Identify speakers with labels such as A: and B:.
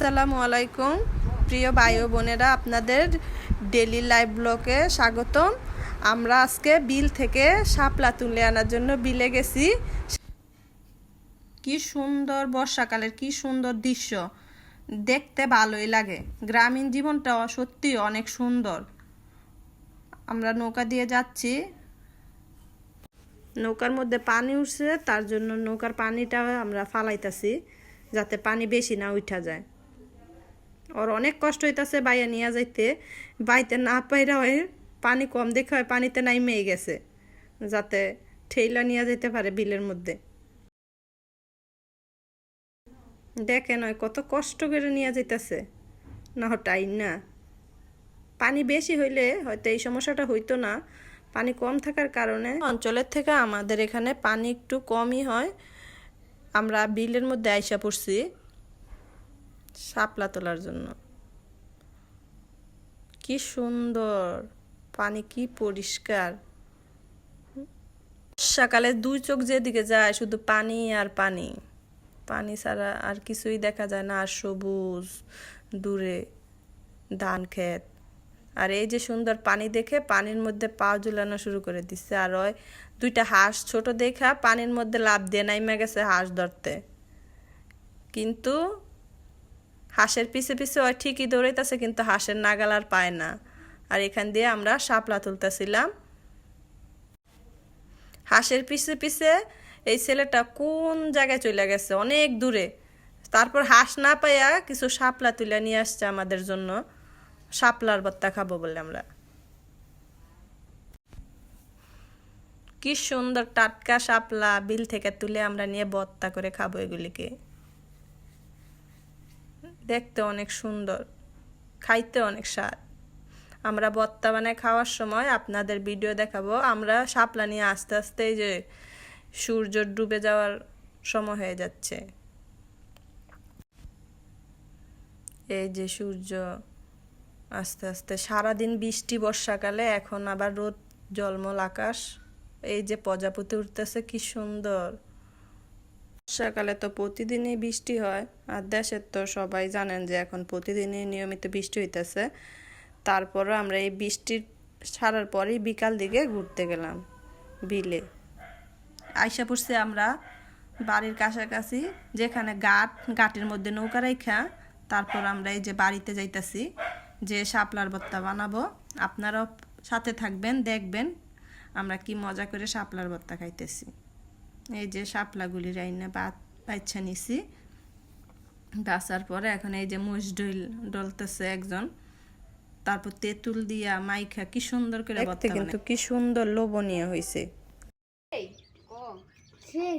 A: আসসালামু আলাইকুম। প্রিয় ভাই বোনেরা, আপনাদের ডেলি লাইভ ব্লকে স্বাগতম। আমরা আজকে বিল থেকে শাপলা তুলে আনার জন্য বিলে গেছি। কি সুন্দর বর্ষাকালের, কি সুন্দর দৃশ্য। দেখতে ভালোই লাগে। গ্রামীণ জীবনটা সত্যি অনেক সুন্দর। আমরা নৌকা দিয়ে যাচ্ছি। নৌকার মধ্যে পানি উঠছে, তার জন্য নৌকার পানিটা আমরা ফালাইতাছি, যাতে পানি বেশি না উঠা যায়। ওর অনেক কষ্ট হইতাছে বাইয়া নিয়ে যাইতে। বাইতে না পাইরা হয় পানি কম দেখে হয় পানিতে নাই মেয়ে গেছে, যাতে ঠেইলা নিয়ে যেতে পারে বিলের মধ্যে। দেখে নয় কত কষ্ট করে নিয়ে যাইতেছে। না হটাই না। পানি বেশি হইলে হয়তো এই সমস্যাটা হইতো না। পানি কম থাকার কারণে অঞ্চলের থেকে আমাদের এখানে পানি একটু কমই হয়। আমরা বিলের মধ্যে আইসা পড়ছি। শাপলা তোলার জন্য। কি সুন্দর, পানি কি পরিষ্কার। সকালে দুই চোখ যেদিকে যায় শুধু পানি আর পানি। পানি ছাড়া আর কিছুই দেখা যায় না, আর সবুজ দূরে ধান ক্ষেত। আর এই যে সুন্দর পানি দেখে পানির মধ্যে পা ঝুলানো শুরু করে দিচ্ছে। আর ওই দুইটা হাঁস ছোট দেখা পানির মধ্যে লাভ দিয়ে নাইমা গেছে হাঁস ধরতে। কিন্তু হাঁসের পিছে পিছে ওই ঠিকই দৌড়াইতেছে, কিন্তু হাঁসের নাগাল আর পায় না। আর এখান দিয়ে আমরা শাপলা তুলতেছিলাম। হাঁসের পিছে পিছে এই ছেলেটা কোন জায়গায় চলে গেছে? অনেক দূরে। তারপর হাঁস না পাইয়া কিছু শাপলা তুলে নিয়ে আসছে আমাদের জন্য। শাপলার ভর্তা খাব বলে আমরা। কি সুন্দর টাটকা শাপলা বিল থেকে তুলে আমরা নিয়ে ভর্তা করে খাব এগুলিকে। দেখতে অনেক সুন্দর, খাইতে অনেক স্বাদ। আমরা ভর্তা বানায় খাওয়ার সময় আপনাদের ভিডিও দেখাবো, আমরা শাপলা নিয়ে আস্তে আস্তে এই যে সূর্য ডুবে যাওয়ার সময় হয়ে যাচ্ছে। এই যে সূর্য আস্তে আস্তে, সারাদিন বৃষ্টি বর্ষাকালে, এখন আবার রোদ, জলমল আকাশ, এই যে প্রজাপতি উঠতেছে, কি সুন্দর। বর্ষাকালে তো প্রতিদিনই বৃষ্টি হয়, আর দেশের তো সবাই জানেন যে এখন প্রতিদিনই নিয়মিত বৃষ্টি হইতেছে। তারপরও আমরা এই বৃষ্টির সারার পরেই বিকাল দিকে ঘুরতে গেলাম, বিলে। আইসা পড়ছি আমরা বাড়ির কাছাকাছি, যেখানে গাট গাটের মধ্যে নৌকা রেখা তারপর আমরা এই যে বাড়িতে যাইতাছি, যে শাপলার ভর্তা বানাবো। আপনারাও সাথে থাকবেন, দেখবেন আমরা কি মজা করে শাপলার ভর্তা খাইতেছি। এই যে শাপলাগুলি রাইনা বাচ্চা নিছি। বাঁচার পরে এখন এই যে মুষ ডল ডলতেছে একজন। তারপর তেঁতুল দিয়া মাইখা কি সুন্দর করে কিন্তু কি সুন্দর লোভনীয় হয়েছে
B: সেই